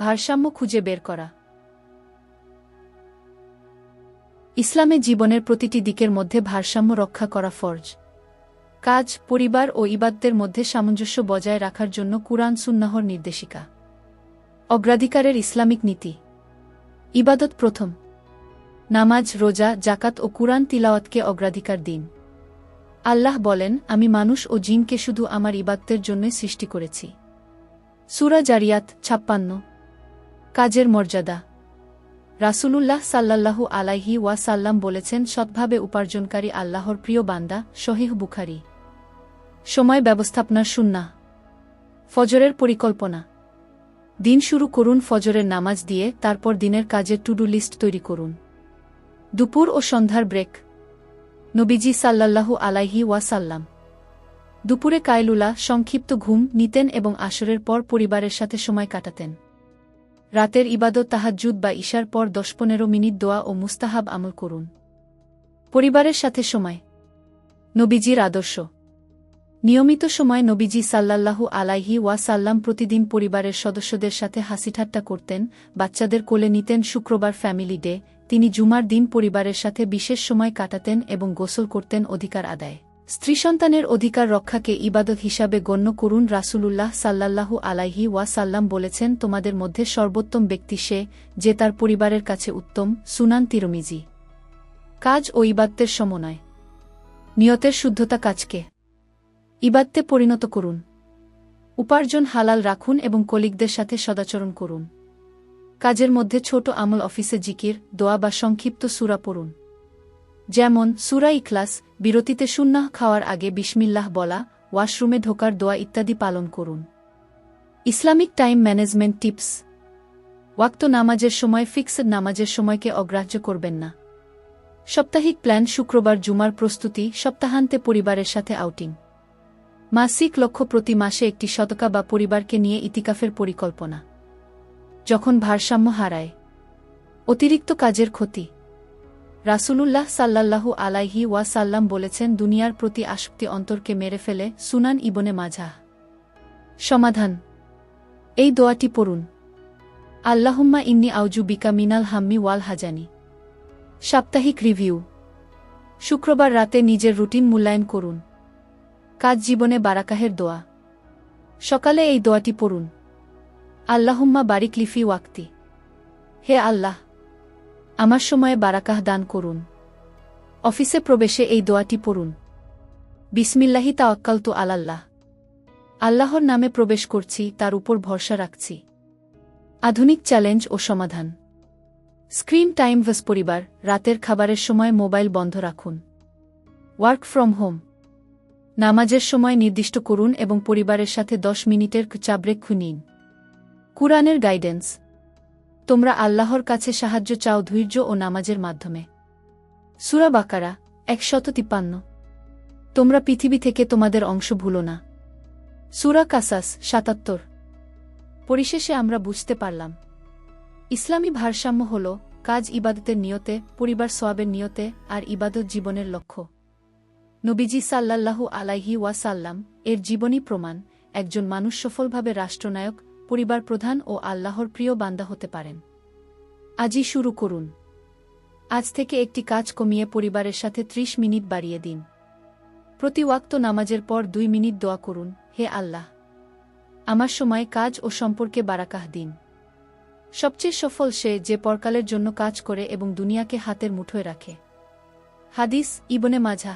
ভারসাম্য খুঁজে বের করা। ইসলামে জীবনের প্রতিটি দিকের মধ্যে ভারসাম্য রক্ষা করা ফরজ। কাজ, পরিবার ও ইবাদদের মধ্যে সামঞ্জস্য বজায় রাখার জন্য কুরআন, সুন্নাহর নির্দেশিকা। অগ্রাধিকারের ইসলামিক নীতি। ইবাদত প্রথম। নামাজ, রোজা জাকাত ও কুরআন তিলাওয়াতকে অগ্রাধিকার দিন। আল্লাহ বলেন, আমি মানুষ ও জিনকে শুধু আমার ইবাদতের জন্যই সৃষ্টি করেছি। সুরা জারিয়াত ছাপ্পান্ন। কাজের মর্যাদা। রাসূলুল্লাহ সাল্লাল্লাহু আলাইহি ওয়া সাল্লাম বলেছেন, সৎভাবে উপার্জনকারী আল্লাহর প্রিয় বান্দা শহীহ বুখারি। সময় ব্যবস্থাপনার সুন্না ফজরের পরিকল্পনা। দিন শুরু করুন, ফজরের নামাজ দিয়ে তারপর দিনের কাজের টুডু লিস্ট তৈরি করুন। দুপুর ও সন্ধ্যার ব্রেক। নবীজি সাল্লাল্লাহু আলাইহি ওয়াসাল্লাম। দুপুরে কায়লুলা, সংক্ষিপ্ত ঘুম নিতেন এবং আসরের পর পরিবারের সাথে সময় কাটাতেন। রাতের ইবাদত তাহাজ্জুদ বা ঈশার পর দশ পনেরো মিনিট দোয়া ও মুস্তাহাব আমল করুন। পরিবারের সাথে সময়। নবীজির আদর্শ। নিয়মিত সময় নবীজি সাল্লাল্লাহু আলাইহি ওয়াসাল্লাম প্রতিদিন পরিবারের সদস্যদের সাথে হাসিঠাট্টা করতেন, বাচ্চাদের কোলে নিতেন শুক্রবার ফ্যামিলি ডে, তিনি জুমার দিন পরিবারের সাথে বিশেষ সময় কাটাতেন এবং গোসল করতেন অধিকার আদায়। স্ত্রী সন্তানের অধিকার রক্ষাকে ইবাদত হিসাবে গণ্য করুন রাসূলুল্লাহ সাল্লাল্লাহু আলাইহি ওয়াসাল্লাম বলেছেন, তোমাদের মধ্যে সর্বোত্তম ব্যক্তি সে, যে তার পরিবারের কাছে উত্তম। সুনান তিরমিজি। কাজ ও ইবাদ্তের সমন্বয়। নিয়তের শুদ্ধতা কাজকে। ইবাদতে পরিণত করুন। উপার্জন হালাল রাখুন এবং কলিকদের সাথে সদাচরণ করুন। কাজের মধ্যে ছোট আমল অফিসে জিকির, দোয়া বা সংক্ষিপ্ত সুরা পড়ুন। যেমন, সুরা ইখলাস, বিরতিতে সুন্নাহ খাওয়ার আগে বিসমিল্লাহ বলা, ওয়াশরুমে ঢোকার দোয়া ইত্যাদি পালন করুন। Islamic time management tips. ওয়াক্ত নামাজের সময় ফিক্সড নামাজের সময়কে অগ্রাহ্য করবেন না। সাপ্তাহিক প্ল্যান শুক্রবার জুমার প্রস্তুতি, সপ্তাহান্তে পরিবারের সাথে আউটিং। মাসিক লক্ষ্য প্রতি মাসে একটি শতকা বা পরিবারকে নিয়ে ইতিকাফের পরিকল্পনা। যখন ভারসাম্য হারায়। অতিরিক্ত কাজের ক্ষতি। রাসূলুল্লাহ সাল্লাল্লাহু আলাইহি ওয়াসাল্লাম বলেছেন, দুনিয়ার প্রতি আসক্তি অন্তরকে মেরে ফেলে সুনান ইবনে মাঝাহ সমাধান। এই দোয়াটি পড়ুন। আল্লাহুম্মা ইন্নি আউজু বিকা মিনাল হাম্মি ওয়াল হাজানি। সাপ্তাহিক রিভিউ। শুক্রবার রাতে নিজের রুটিন মূল্যায়ন করুন। কাজ জীবনে বারাকাহের দোয়া। সকালে এই দোয়াটি পড়ুন। আল্লাহুম্মা বারিক লিফি ওয়াক্তি। হে আল্লাহ আমার সময়ে বারাকাহ দান করুন। অফিসে প্রবেশে এই দোয়াটি পড়ুন। বিসমিল্লাহি তাওয়াক্কাল তো আলাল্লাহ। আল্লাহর নামে প্রবেশ করছি, তার উপর ভরসা রাখছি। আধুনিক চ্যালেঞ্জ ও সমাধান। স্ক্রিন টাইম ভাস পরিবার রাতের খাবারের সময় মোবাইল বন্ধ রাখুন। Work from home. নামাজের সময় নির্দিষ্ট করুন এবং পরিবারের সাথে দশ মিনিটের চাব্রেক নিন। কুরআনের গাইডেন্স। তোমরা আল্লাহর কাছে সাহায্য চাও ধৈর্য ও নামাজের মাধ্যমে। সুরা বাকারা, একশত তিপ্পান্ন। তোমরা পৃথিবী থেকে তোমাদের অংশ ভুলো না। সুরা কাসাস, সাতাত্তর। পরিশেষে আমরা বুঝতে পারলাম। ইসলামী ভারসাম্য হল কাজ ইবাদতের নিয়তে, পরিবার সোয়াবের নিয়তে আর ইবাদত জীবনের লক্ষ্য। নবীজি সাল্লাল্লাহু আলাইহি ওয়াসাল্লাম এর জীবনী প্রমাণ একজন মানুষ সফলভাবে রাষ্ট্রনায়ক পরিবার প্রধান ও আল্লাহর প্রিয় বান্দা হতে পারেন। আজই শুরু করুন। আজ থেকে একটি কাজ কমিয়ে পরিবারের সাথে ত্রিশ মিনিট বাড়িয়ে দিন। প্রতি ওয়াক্ত নামাজের পর দুই মিনিট দোয়া করুন, হে আল্লাহ, আমার সময়, কাজ ও সম্পর্কে বারাকাহ দিন। সবচেয়ে সফল সে যে পরকালের জন্য কাজ করে এবং দুনিয়াকে হাতের মুঠোয় রাখে। হাদিস ইবনে মাঝা